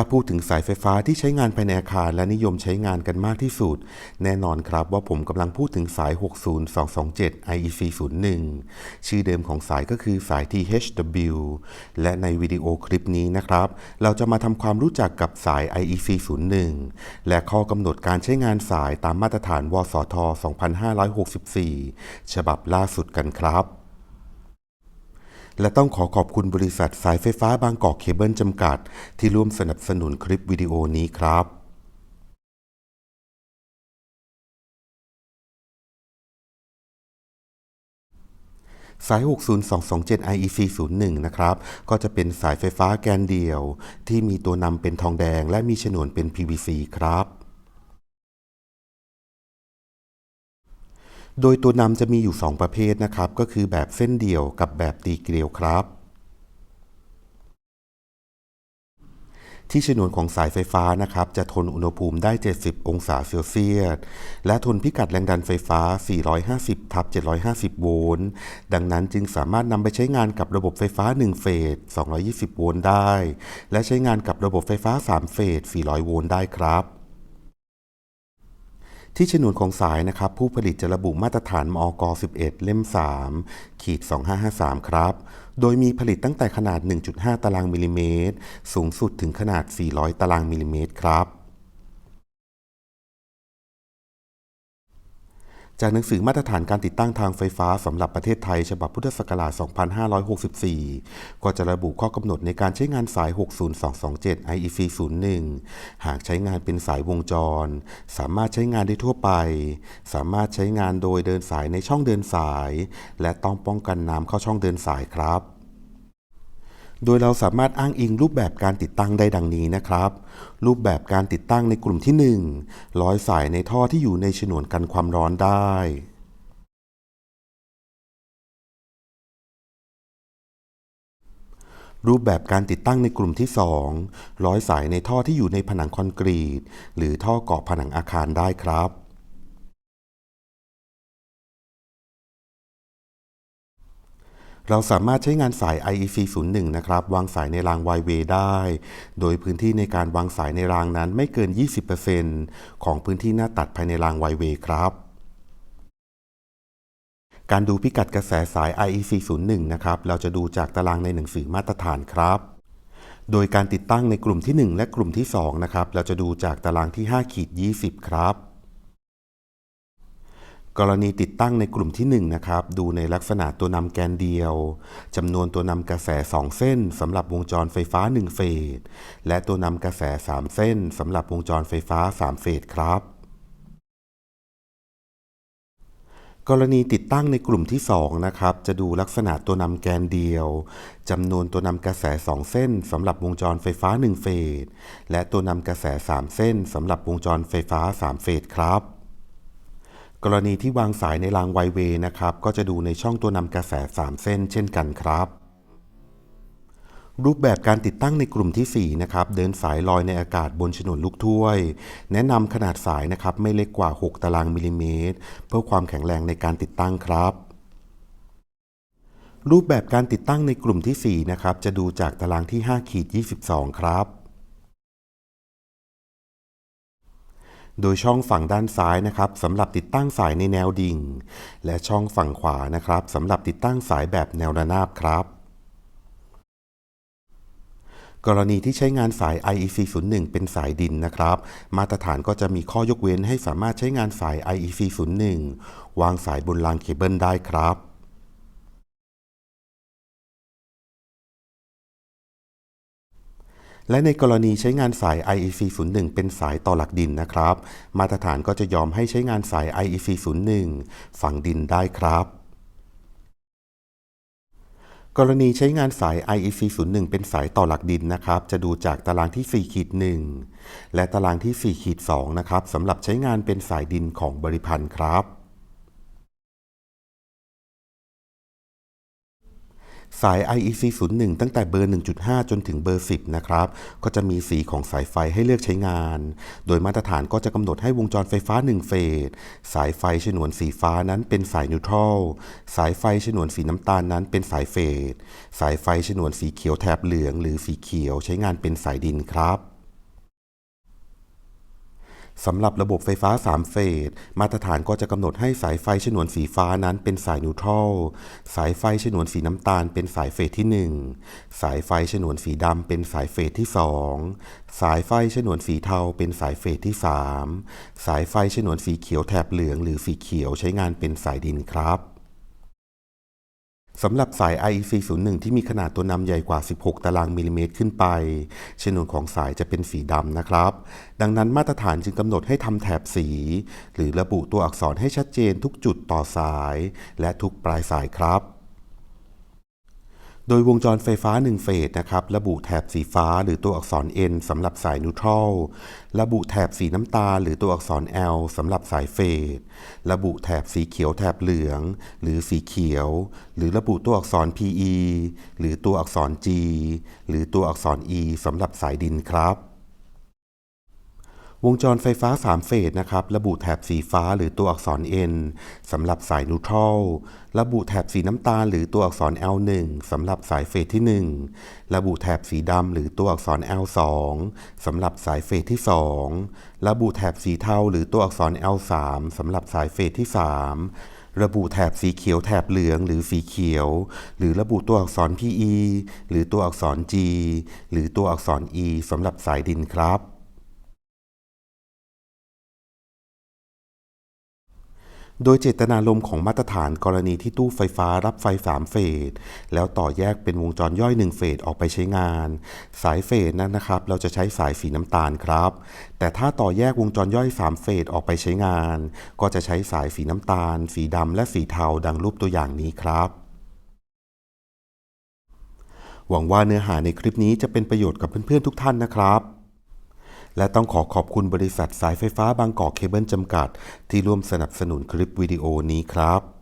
ถ้าพูดถึงสายไฟฟ้าที่ใช้งานภายในอาคารและนิยมใช้งานกันมากที่สุด แน่นอนครับว่าผมกำลังพูดถึงสาย 60227 IEC 01ชื่อเดิมของสายก็คือสาย THW และในวิดีโอคลิปนี้นะครับ เราจะมาทำความรู้จักกับสาย IEC 01และข้อกำหนดการใช้งานสายตามมาตรฐาน วสท 2564 ฉบับล่าสุดกันครับ และต้องขอขอบคุณบริษัทสายไฟฟ้าบางกอกเคเบิลจำกัด ที่ร่วมสนับสนุนคลิปวิดีโอนี้ครับสาย 60227 IEC 01 นะครับ ก็จะเป็นสายไฟฟ้าแกนเดียว ที่มีตัวนำเป็นทองแดงและมีฉนวนเป็น PVC ครับ โดยตัวนำจะมีอยู่ 2 ประเภทนะครับ ก็คือแบบเส้นเดี่ยวกับแบบตีเกลียวครับ ที่ฉนวนของสายไฟฟ้านะครับ จะทนอุณหภูมิได้ 70 องศาเซลเซียส และทนพิกัดแรงดันไฟฟ้า 450ทับ750 โวลต์ ดังนั้นจึงสามารถนำไปใช้งานกับระบบไฟฟ้า 1 เฟส 220 โวลต์ได้ และใช้งานกับระบบไฟฟ้า 3 เฟส 400 โวลต์ได้ครับ ที่ฉนวนของสายนะครับผู้ผลิตจะระบุมาตรฐานมอก11 เล่ม 3 ขีด 2553 ครับ โดยมีผลิตตั้งแต่ขนาด 1.5 ตารางมิลลิเมตร สูงสุดถึงขนาด 400 ตารางมิลลิเมตรครับ จากหนังสือมาตรฐานการติดตั้งทางไฟฟ้าสำหรับประเทศไทย ฉบับพุทธศักราช 2564 ก็จะระบุข้อกำหนดในการใช้งานสาย 60227 IEC 01 หากใช้งานเป็นสายวงจร สามารถใช้งานได้ทั่วไป สามารถใช้งานโดยเดินสายในช่องเดินสาย และต้องป้องกันน้ำเข้าช่องเดินสายครับ โดยเราสามารถอ้างอิงรูปแบบการติดตั้งได้ดังนี้นะครับ รูปแบบการติดตั้งในกลุ่มที่ 1 ร้อยสายในท่อที่อยู่ในฉนวนกันความร้อนได้ รูปแบบการติดตั้งในกลุ่มที่ 2 ร้อยสายในท่อที่อยู่ในผนังคอนกรีต หรือท่อเกาะผนังอาคารได้ครับ เราสามารถใช้งานสาย IEC 01 นะครับ วางสายในราง Y-Way ได้ โดยพื้นที่ในการวางสายในรางนั้นไม่เกิน 20%ของพื้นที่หน้าตัดภายในราง Y-Way ครับการดูพิกัดกระแสสาย IEC 01 นะครับ เราจะดูจากตารางในหนังสือมาตรฐานครับ โดยการติดตั้งในกลุ่มที่ 1 และกลุ่มที่ 2 นะครับ เราจะดูจากตารางที่5ขีด20 ครับ กรณีติดตั้งในกลุ่มที่1นะครับดูในลักษณะตัวนำแกนเดียวจำนวนตัวนำกระแส 2 เส้นสำหรับวงจรไฟฟ้า 1 เฟส และตัวนำกระแส 3 เส้นสำหรับวงจรไฟฟ้า 3 เฟสครับ กรณีติดตั้งในกลุ่มที่ 2 นะครับ จะดูลักษณะตัวนำแกนเดียวจำนวนตัวนำกระแส 2 เส้นสำหรับวงจรไฟฟ้า 1 เฟส และตัวนำกระแส 3 เส้นสำหรับวงจรไฟฟ้า 3 เฟสครับ กรณีที่วางสายในรางไวเวย์นะครับ ก็จะดูในช่องตัวนำกระแส 3 เส้น เช่นกันครับ รูปแบบการติดตั้งในกลุ่มที่ 4 นะครับ เดินสายลอยในอากาศบนฉนวนลูกถ้วย แนะนำขนาดสายนะครับไม่เล็กกว่า 6 ตารางมิลลิเมตร เพื่อความแข็งแรงในการติดตั้งครับรูปแบบการติดตั้งในกลุ่มที่ 4 นะครับ จะดูจากตารางที่5ขีด22 ครับ โดยช่องฝั่งด้านซ้ายนะครับสำหรับติดตั้งสายในแนวดิ่ง และช่องฝั่งขวานะครับสำหรับติดตั้งสายแบบแนวระนาบครับ กรณีที่ใช้งานสาย IEC 01เป็นสายดินนะครับ มาตรฐานก็จะมีข้อยกเว้นให้สามารถใช้งานสาย IEC 01วางสายบนรางเคเบิลได้ครับ และในกรณีใช้งานสาย IEC 01เป็นสายต่อหลักดินนะครับ มาตรฐานก็จะยอมให้ใช้งานสาย IEC 01ฝั่งดินได้ครับกรณีใช้งานสาย IEC 01เป็นสายต่อหลักดินนะครับ จะดูจากตารางที่4ขีด1และตารางที่4ขีด2นะครับสำหรับใช้งานเป็นสายดินของบริพันธ์ครับ สาย IEC 01 ตั้งแต่เบอร์ 1.5 จนถึงเบอร์ 10 นะครับ ก็จะมีสีของสายไฟให้เลือกใช้งาน โดยมาตรฐานก็จะกำหนดให้วงจรไฟฟ้า 1 เฟส สายไฟฉนวนสีฟ้านั้นเป็นสายนิวทรัล สายไฟฉนวนสีน้ำตาลนั้นเป็นสายเฟส สายไฟฉนวนสีเขียวแถบเหลือง หรือสีเขียวใช้งานเป็นสายดินครับ สำหรับระบบไฟฟ้า 3 เฟส มาตรฐานก็จะกำหนดให้สายไฟฉนวนสีฟ้านั้นเป็นสายนิวทรัล สายไฟฉนวนสีน้ำตาลเป็นสายเฟสที่ 1 สายไฟฉนวนสีดำเป็นสายเฟสที่ 2 สายไฟฉนวนสีเทาเป็นสายเฟสที่ 3 สายไฟฉนวนสีเขียวแถบเหลืองหรือสีเขียวใช้งานเป็นสายดินครับ สำหรับสาย IEC 01 ที่มีขนาดตัวนำใหญ่กว่า 16 ตารางมิลลิเมตรขึ้นไป ชนวนของสายจะเป็นสีดำนะครับ ดังนั้นมาตรฐานจึงกำหนดให้ทำแถบสี หรือระบุตัวอักษรให้ชัดเจนทุกจุดต่อสาย และทุกปลายสายครับ โดยวงจรไฟฟ้า 1 เฟสนะครับระบุแถบสีฟ้าหรือตัวอักษร N สำหรับสายนิวทรัลระบุแถบสีน้ำตาลหรือตัวอักษร L สำหรับสายเฟสระบุแถบสีเขียวแถบเหลือง หรือสีเขียว หรือระบุตัวอักษร PE หรือตัวอักษร G หรือตัวอักษร E สำหรับสายดินครับ วงจรไฟฟ้า 3 เฟสนะครับ ระบุแถบสีฟ้าหรือตัวอักษร N สำหรับสายนิวทรัล ระบุแถบสีน้ำตาลหรือตัวอักษร L1 สำหรับสายเฟสที่ 1 ระบุแถบสีดำหรือตัวอักษร L2 สำหรับสายเฟสที่ 2 ระบุแถบสีเทาหรือตัวอักษร L3 สำหรับสายเฟสที่ 3ระบุแถบสีเขียวแถบเหลืองหรือสีเขียว หรือระบุตัวอักษร PE หรือตัวอักษร G หรือตัวอักษร E สำหรับสายดินครับ โดยเจตนารมณ์ของมาตรฐานกรณีที่ตู้ไฟฟ้ารับไฟ 3 เฟส แล้วต่อแยกเป็นวงจรย่อย 1 เฟสออกไปใช้งาน สายเฟสนั้นนะครับ เราจะใช้สายสีน้ำตาลครับ แต่ถ้าต่อแยกวงจรย่อย 3 เฟสออกไปใช้งาน ก็จะใช้สายสีน้ำตาล สีดำและสีเทาดังรูปตัวอย่างนี้ครับหวังว่าเนื้อหาในคลิปนี้จะเป็นประโยชน์กับเพื่อนๆทุกท่านนะครับ และต้องขอขอบคุณบริษัทสายไฟฟ้าบางกอกเคเบิลจำกัด ที่ร่วมสนับสนุนคลิปวิดีโอนี้ครับ